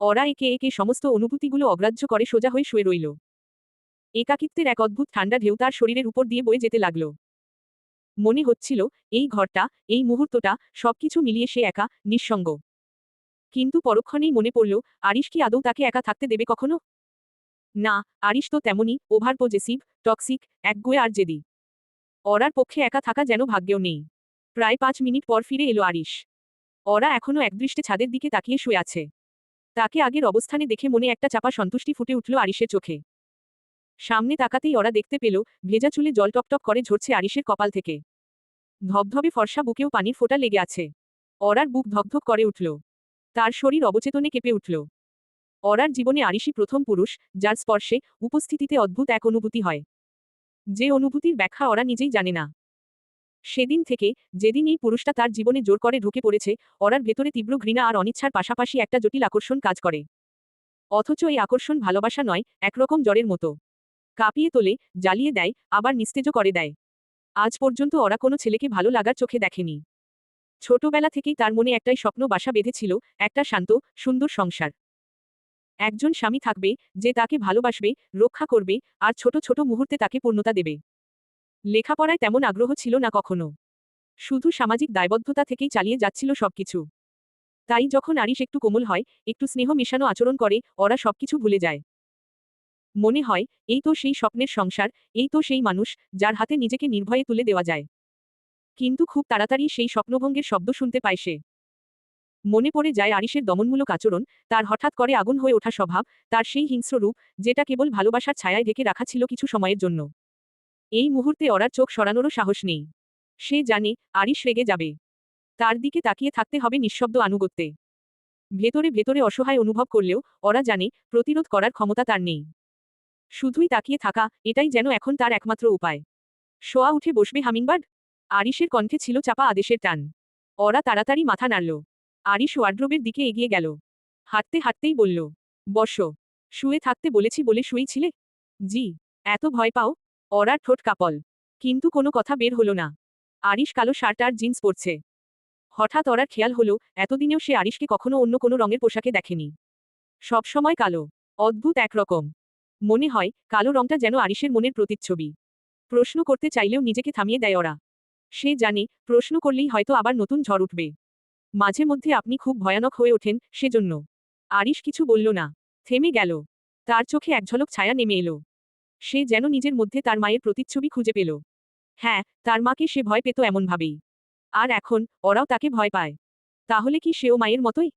ওরা একে একে সমস্ত অনুভূতিগুলো অগ্রাহ্য করে সোজা হয়ে শুয়ে রইল। একাকিত্বের এক অদ্ভুত ঠান্ডা ঢেউ তার শরীরের উপর দিয়ে বয়ে যেতে লাগল। মনে হচ্ছিল, এই ঘরটা, এই মুহূর্তটা, সবকিছু মিলিয়ে সে একা, নিঃসঙ্গ। কিন্তু পরক্ষণেই মনে পড়ল, আরিশ কি আদৌ তাকে একা থাকতে দেবে কখনো? না, আরিশ তো তেমনই ওভার পজেসিভ, টক্সিক, একগুয়ে আর জেদি। অরার পক্ষে একা থাকা যেন ভাগ্যেও নেই। প্রায় পাঁচ মিনিট পর ফিরে এলো আরিশ। অরা এখনও একদৃষ্টে ছাদের দিকে তাকিয়ে শুয়ে আছে। তাকে আগের অবস্থানে দেখে মনে একটা চাপা সন্তুষ্টি ফুটে উঠল আরিশের চোখে। সামনে তাকাতেই ওরা দেখতে পেল, ভেজা চুলে জল টকটক করে ঝরছে আরিশের কপাল থেকে। ধবধবে ফর্সা বুকেও পানির ফোঁটা লেগে আছে। অরার বুক ধকধক করে উঠল। তার শরীর অবচেতনে কেঁপে উঠল। অরার জীবনে আরিশই প্রথম পুরুষ, যার স্পর্শে, উপস্থিতিতে অদ্ভুত এক অনুভূতি হয়। যে অনুভূতির ব্যাখ্যা ওরা নিজেই জানে না। সেদিন থেকে, যেদিন এই পুরুষটা তার জীবনে জোর করে ঢুকে পড়েছে, অরার ভেতরে তীব্র ঘৃণা আর অনিচ্ছার পাশাপাশি একটা জটিল আকর্ষণ কাজ করে। অথচ এই আকর্ষণ ভালোবাসা নয়, একরকম জ্বরের মতো। কাঁপিয়ে তোলে, জ্বালিয়ে দেয়, আবার নিস্তেজ করে দেয়। আজ পর্যন্ত ওরা কোনো ছেলেকে ভালো লাগার চোখে দেখেনি। ছোটবেলা থেকেই তার মনে একটাই স্বপ্ন বাসা বেঁধেছিল, একটা শান্ত, সুন্দর সংসার। একজন স্বামী থাকবে, যে তাকে ভালোবাসবে, রক্ষা করবে, আর ছোট ছোট মুহূর্তে তাকে পূর্ণতা দেবে। লেখাপড়ায় তেমন আগ্রহ ছিল না কখনো। শুধু সামাজিক দায়বদ্ধতা থেকেই চালিয়ে যাচ্ছিল সবকিছু। তাই যখন আরিশ একটু কোমল হয়, একটু স্নেহ মেশানো আচরণ করে, ওরা সবকিছু ভুলে যায়। মনে হয়, এই তো সেই স্বপ্নের সংসার, এই তো সেই মানুষ, যার হাতে নিজেকে নির্ভয়ে তুলে দেওয়া যায়। কিন্তু খুব তাড়াতাড়ি সেই স্বপ্নভঙ্গের শব্দ শুনতে পায় সে। মনে পড়ে যায় আরিশের দমনমূলক আচরণ, তার হঠাৎ করে আগুন হয়ে ওঠা স্বভাব, তার সেই হিংস্র রূপ, যেটা কেবল ভালোবাসার ছায়ায় ঢেকে রাখা ছিল কিছু সময়ের জন্য। এই মুহূর্তে ওরার চোখ সরানোরও সাহস নেই। সে জানে আরিশ রেগে যাবে। তার দিকে তাকিয়ে থাকতে হবে নিঃশব্দ আনুগত্যে। ভেতরে ভেতরে অসহায় অনুভব করলেও ওরা জানে প্রতিরোধ করার ক্ষমতা তার নেই। শুধুই তাকিয়ে থাকা এটাই যেন এখন তার একমাত্র উপায়। শোয়া উঠে বসবে হামিংবার্ড আরিশের কণ্ঠে ছিল চাপা আদেশের টান। ওরা তাড়াতাড়ি মাথা নাড়ল। আরিশ ওয়ার্ড্রোবের দিকে এগিয়ে গেল। হাঁটতে হাঁটতেই বলল, বসো। শুয়ে থাকতে বলেছি বলে শুয়েছিলে? জি। এত ভয় পাও? অরার ঠোঁট কাপল। কিন্তু কোনো কথা বের হলো না। আরিশ কালো শার্ট আর জিন্স পরছে। হঠাৎ অরার খেয়াল হলো, এতদিনেও সে আরিশকে কখনো অন্য কোনো রঙের পোশাকে দেখেনি। সবসময় কালো, অদ্ভুত একরকম মনে হয়, কালো রংটা যেন আরিশের মনের প্রতিচ্ছবি। প্রশ্ন করতে চাইলেও নিজেকে থামিয়ে দেয় ওরা। সে জানে, প্রশ্ন করলেই হয়তো আবার নতুন ঝড় উঠবে। মাঝে মধ্যে আপনি খুব ভয়ানক হয়ে ওঠেন, সেজন্য। আরিশ কিছু বলল না। থেমে গেল। তার চোখে এক ঝলক ছায়া নেমে এলো। সে যেন নিজের মধ্যে তার মায়ের প্রতিচ্ছবি খুঁজে পেল। হ্যাঁ তার মাকে সে ভয় পেত এমনভাবেই। আর এখন, ওরাও তাকে ভয় পায়। তাহলে কি সেও মায়ের মতোই?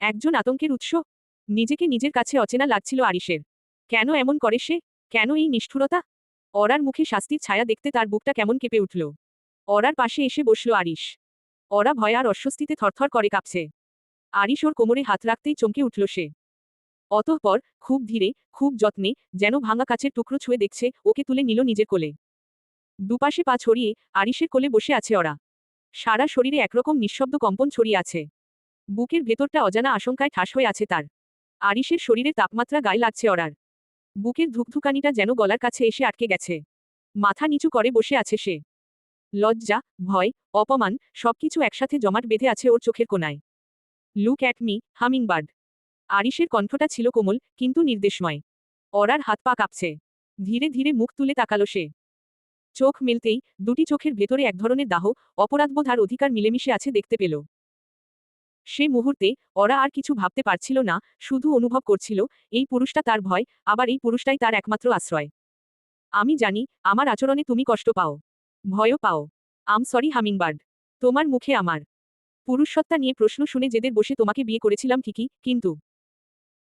একজন আতঙ্কের উৎস? নিজেকে নিজের কাছে অচেনা লাগছিল আরিশের। কেন এমন করে সে? কেন এই নিষ্ঠুরতা? অরার মুখে শাস্তির ছায়া দেখতে তার বুকটা কেমন কেঁপে উঠল। অরার পাশে এসে বসল আরিশ। অরা ভয় আর অস্বস্তিতে থরথর করে কাঁপছে। আরিশ ওর কোমরে হাত রাখতেই চমকে উঠল সে। অতঃপর খুব ধীরে, খুব যত্নে যেন ভাঙা কাছের টুকরো ছুঁয়ে দেখছে, ওকে তুলে নিল নিজের কোলে। দুপাশে পা ছড়িয়ে আরিশের কোলে বসে আছে ওরা। সারা শরীরে একরকম নিঃশব্দ কম্পন ছড়িয়ে আছে। বুকের ভেতরটা অজানা আশঙ্কায় ঠাস হয়ে আছে তার। আরিশের শরীরে তাপমাত্রা গায়ে লাগছে অরার বুকের ধুকধুকানিটা যেন গলার কাছে এসে আটকে গেছে। মাথা নিচু করে বসে আছে সে। লজ্জা, ভয়, অপমান সবকিছু একসাথে জমাট বেঁধে আছে ওর চোখের কোনায়। লুক অ্যাট মি হামিংবার্ড আরিশের কণ্ঠটা ছিল কোমল, কিন্তু নির্দেশময়। অরার হাত পা কাঁপছে। ধীরে ধীরে মুখ তুলে তাকালো সে। চোখ মেলতেই দুটি চোখের ভেতরে এক ধরনের দাহ, অপরাধবোধ আর অধিকার মিলেমিশে আছে দেখতে পেল। সে মুহূর্তে ওরা আর কিছু ভাবতে পারছিল না, শুধু অনুভব করছিল, এই পুরুষটা তার ভয়, আবার এই পুরুষটাই তার একমাত্র আশ্রয়। আমি জানি, আমার আচরণে তুমি কষ্ট পাও। ভয়ও পাও। I'm sorry hummingbird. তোমার মুখে আমার। পুরুষসত্তা নিয়ে প্রশ্ন শুনে যেদের বসে তোমাকে বিয়ে করেছিলাম ঠিকই, কিন্তু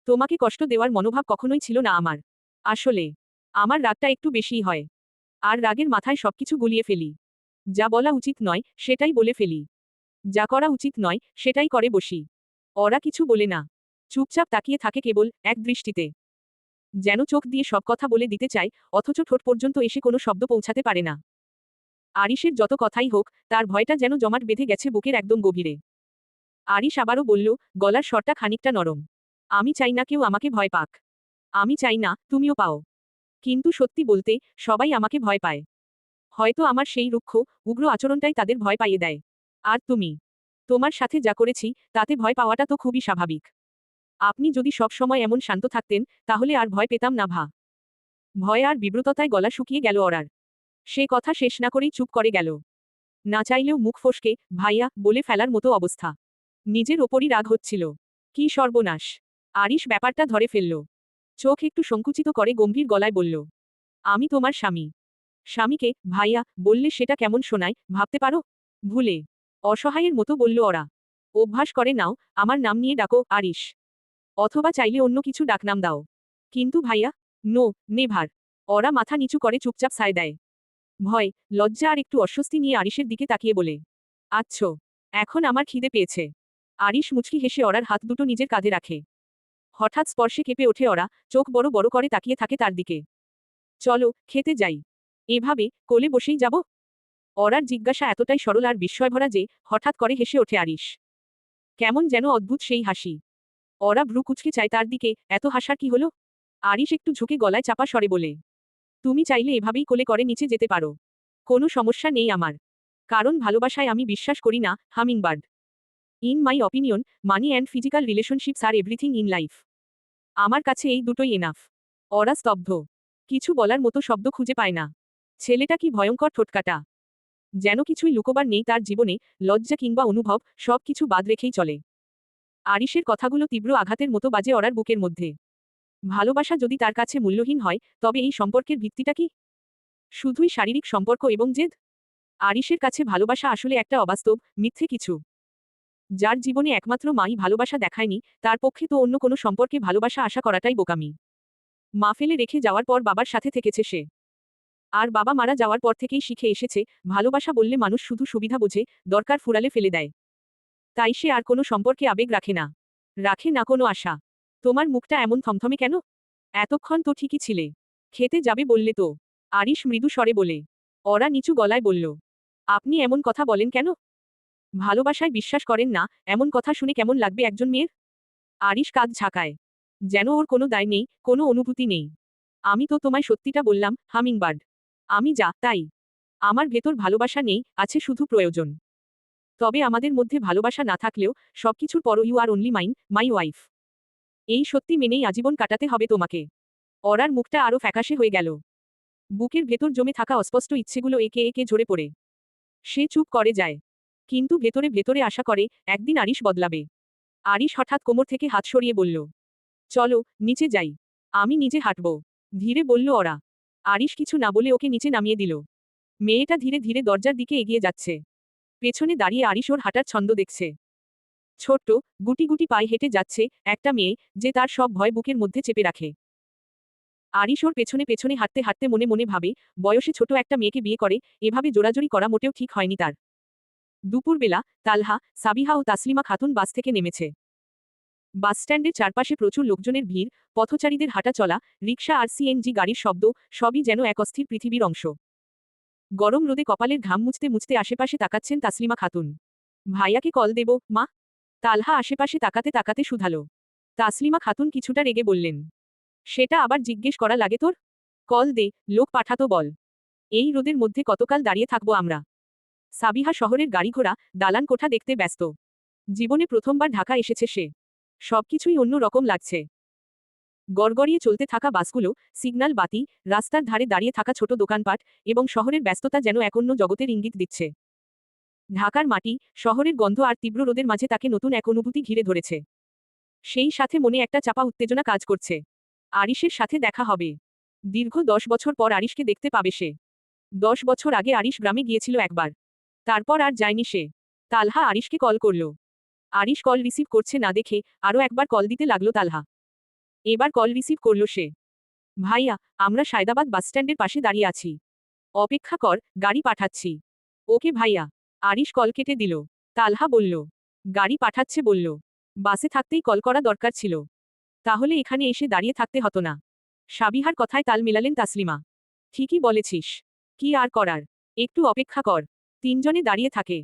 তোমাকে কষ্ট দেওয়ার মনোভাব কখনোই ছিল না আমার। আসলে, আমার রাগটা একটু বেশিই হয়। আর রাগের মাথায় সবকিছু গুলিয়ে ফেলি। যা বলা উচিত নয়, সেটাই বলে ফেলি। যা করা উচিত নয়, সেটাই করে বসি। ওরা কিছু বলে না। চুপচাপ তাকিয়ে থাকে কেবল এক দৃষ্টিতে। যেন চোখ দিয়ে সব কথা বলে দিতে চায়, অথচ ঠোঁট পর্যন্ত এসে কোনো শব্দ পৌঁছাতে পারে না। আরিশের যত কথাই হোক, তার ভয়টা যেন জমাট বেঁধে গেছে বুকের একদম গভীরে। আরিশ আবারও বলল, গলার স্বরটা খানিকটা নরম। আমি চাই না কেউ আমাকে ভয় পাক। আমি চাই না, তুমিও পাও। কিন্তু সত্যি বলতে, সবাই আমাকে ভয় পায়। হয়তো আমার সেই রুক্ষ, উগ্র আচরণটাই তাদের ভয় পাইয়ে দেয়। আর তুমি? তোমার সাথে যা করেছি, তাতে ভয় পাওয়াটা তো খুবই স্বাভাবিক। আপনি যদি সব সময় এমন শান্ত থাকতেন, তাহলে আর ভয় পেতাম না ভা। ভয় আর বিব্রততায় গলা শুকিয়ে গেল অরার সে কথা শেষ না করেই চুপ করে গেল। না চাইলেও মুখ ফসকে, ভাইয়া, বলে ফেলার মতো অবস্থা। নিজের ওপরই রাগ হচ্ছিল। কি সর্বনাশ। আরিশ ব্যাপারটা ধরে ফেলল। চোখ একটু সংকুচিত করে গম্ভীর গলায় বলল, আমি তোমার স্বামী। স্বামীকে, ভাইয়া, বললে সেটা কেমন শোনায়, ভাবতে পারো? ভুলে। অসহায়ের মতো বলল ওরা, অভ্যাস করে নাও, আমার নাম নিয়ে ডাকো, আরিশ। অথবা চাইলে অন্য কিছু ডাকনাম দাও। কিন্তু ভাইয়া, নো, নেভার। ওরা মাথা নিচু করে চুপচাপ সায় দেয়। ভয়, লজ্জা আর একটু অস্বস্তি নিয়ে আরিশের দিকে তাকিয়ে বলে, আচ্ছো, এখন আমার খিদে পেয়েছে। আরিশ মুচকি হেসে ওরার হাত দুটো নিজের কাঁধে রাখে। হঠাৎ স্পর্শে কেঁপে ওঠে ওরা, চোখ বড় বড় করে তাকিয়ে থাকে তার দিকে। চলো, খেতে যাই। এভাবে কোলে বসেই যাব? অরার জিজ্ঞাসা এতটাই সরল আর বিস্ময়ভরা যে, হঠাৎ করে হেসে ওঠে আরিশ। কেমন যেন অদ্ভুত সেই হাসি। অরা ভ্রু কুচকে চায় তার দিকে, এত হাসার কি হলো? আরিশ একটু ঝুঁকে গলায় চাপা সরে বলে, তুমি চাইলে এভাবেই কোলে করে নিচে যেতে পারো। কোনো সমস্যা নেই আমার। কারণ ভালোবাসায় আমি বিশ্বাস করি না, hummingbird. In my opinion, money and physical relationships R everything in life. আমার কাছে এই দুটোই এনাফ অরা স্তব্ধ। কিছু বলার মতো শব্দ খুঁজে পায় না। ছেলেটা কি ভয়ঙ্কর ঠোটকাটা। যেন কিছুই লুকোবার নেই তার জীবনে, লজ্জা কিংবা অনুভব, সব কিছু বাদ রেখেই চলে। আরিশের কথাগুলো তীব্র আঘাতের মতো বাজে অরার বুকের মধ্যে। ভালোবাসা যদি তার কাছে মূল্যহীন হয়, তবে এই সম্পর্কের ভিত্তিটা কি? শুধুই শারীরিক সম্পর্ক এবং জেদ? আরিশের কাছে ভালোবাসা আসলে একটা অবাস্তব, মিথ্যে কিছু। যার জীবনে একমাত্র মাই ভালোবাসা দেখায়নি, তার পক্ষে তো অন্য কোনো সম্পর্কে ভালোবাসা আশা করাটাই বোকামি। মা ফেলে রেখে যাওয়ার পর বাবার সাথে থেকেছে সে। আর বাবা মারা যাওয়ার পর থেকেই শিখে এসেছে, ভালোবাসা বললে মানুষ শুধু সুবিধা বোঝে, দরকার ফুরালে ফেলে দেয়। তাই সে আর কোনো সম্পর্কে আবেগ রাখে না। রাখে না কোনো আশা। তোমার মুখটা এমন থমথমে কেন? এতক্ষণ তো ঠিকই ছিলে। খেতে যাবে বললে তো। আরিশ মৃদু স্বরে বলে। অরা নিচু গলায় বলল, আপনি এমন কথা বলেন কেন? ভালোবাসায় বিশ্বাস করেন না, এমন কথা শুনে কেমন লাগবে একজন মেয়ের? আরিশ কাজ ঝাঁকায়। যেন ওর কোনো দায় নেই, কোনো অনুভূতি নেই। আমি তো তোমায় সত্যিটা বললাম, হামিংবার্ড। আমি যা, তাই। আমার ভেতর ভালোবাসা নেই, আছে শুধু প্রয়োজন। তবে আমাদের মধ্যে ভালোবাসা না থাকলেও, সবকিছুর পর you are only mine my wife এই সত্যি মেনেই আজীবন কাটাতে হবে তোমাকে। অরার মুখটা আরও ফ্যাকাশে হয়ে গেল। বুকের ভেতর জমে থাকা অস্পষ্ট ইচ্ছেগুলো একে একে ঝরে পড়ে। সে চুপ করে যায়। কিন্তু ভেতরে ভেতরে আশা করে, একদিন আরিশ বদলাবে। আরিশ হঠাৎ কোমর থেকে হাত সরিয়ে বলল, চলো, নিচে যাই। আমি নিজে হাঁটব। ধীরে বলল ওরা। আরিশ কিছু না বলে ওকে নিচে নামিয়ে দিল। মেয়েটা ধীরে ধীরে দরজার দিকে এগিয়ে যাচ্ছে। পেছনে দাঁড়িয়ে আরিশ ওর হাঁটার ছন্দ দেখছে। ছোট্ট, গুটি গুটি পায়ে হেঁটে যাচ্ছে একটা মেয়ে, যে তার সব ভয় বুকের মধ্যে চেপে রাখে। আরিশ ওর পেছনে পেছনে হাঁটতে হাঁটতে মনে মনে ভাবে, বয়সে ছোট একটা মেয়েকে বিয়ে করে, এভাবে জোরাজোরি করা মোটেও ঠিক হয়নি তার। দুপুরবেলা তালহা, সাবিহা ও তাসলিমা খাতুন বাস থেকে নেমেছে। বাসস্ট্যান্ডের চারপাশে প্রচুর লোকজনের ভিড়, পথচারীদের হাঁটা চলা রিক্সা আর সিএনজি গাড়ির শব্দ, সবই যেন এক অস্থির পৃথিবীর অংশ। গরম রোদে কপালের ঘাম মুছতে মুছতে আশেপাশে তাকাচ্ছেন তাসলিমা খাতুন। ভাইয়াকে কল দেব, মা? তালহা আশেপাশে তাকাতে তাকাতে শুধালো। তাসলিমা খাতুন কিছুটা রেগে বললেন, সেটা আবার জিজ্ঞেস করা লাগে তোর? কল দে, লোক পাঠাতো বল। এই রোদের মধ্যে কতকাল দাঁড়িয়ে থাকব আমরা? সাবিহা শহরের গাড়ি ঘোড়া দালান কোঠা দেখতে ব্যস্ত। জীবনে প্রথমবার ঢাকা এসেছে সে। সবকিছুই অন্য রকম লাগছে। গড়গড়িয়ে চলতে থাকা বাসগুলো সিগন্যাল বাতি, রাস্তার ধারে দাঁড়িয়ে থাকা ছোট দোকানপাট এবং শহরের ব্যস্ততা যেন এক অন্য জগতের ইঙ্গিত দিচ্ছে। ঢাকার মাটি, শহরের গন্ধ আর তীব্র রোদের মাঝে তাকে নতুন এক অনুভূতি ঘিরে ধরেছে। সেই সাথে মনে একটা চাপা উত্তেজনা কাজ করছে। আরিশের সাথে দেখা হবে। দীর্ঘ দশ বছর পর আরিশকে দেখতে পাবে সে। দশ বছর আগে আরিশ গ্রামে গিয়েছিল একবার। তারপর আর যায়নি সে। তালহা আরিশকে কল করল। আরিশ কল রিসিভ করছে না দেখে আরও একবার কল দিতে লাগল তালহা। এবার কল রিসিভ করল সে। ভাইয়া, আমরা সায়দাবাদ বাসস্ট্যান্ডের পাশে দাঁড়িয়ে আছি। অপেক্ষা কর, গাড়ি পাঠাচ্ছি। ওকে ভাইয়া। আরিশ কল কেটে দিল। তালহা বলল। গাড়ি পাঠাচ্ছে বলল। বাসে থাকতেই কল করা দরকার ছিল। তাহলে এখানে এসে দাঁড়িয়ে থাকতে হতো না। সাবিহার কথায় তাল মেলালেন তাসলিমা। ঠিকই বলেছিস। কি আর করার? একটু অপেক্ষা কর। তিনজনে দাঁড়িয়ে থাকে।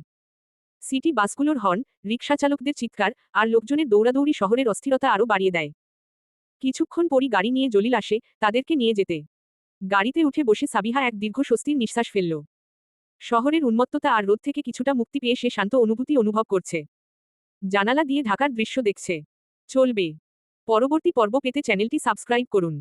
সিটি বাসগুলোর হর্ন রিক্সাচালকদের চিৎকার, আর লোকজনের দৌড়াদৌড়ি শহরের অস্থিরতা আরও বাড়িয়ে দেয়। কিছুক্ষণ পরই গাড়ি নিয়ে জলিল আসে তাদেরকে নিয়ে যেতে। গাড়িতে উঠে বসে সাবিহা এক দীর্ঘ স্বস্তির নিঃশ্বাস ফেলল। শহরের উন্মত্ততা আর রোদ থেকে কিছুটা মুক্তি পেয়ে সে শান্ত অনুভূতি অনুভব করছে। জানালা দিয়ে ঢাকার দৃশ্য দেখছে। চলবে। পরবর্তী পর্ব পেতে চ্যানেলটি সাবস্ক্রাইব করুন।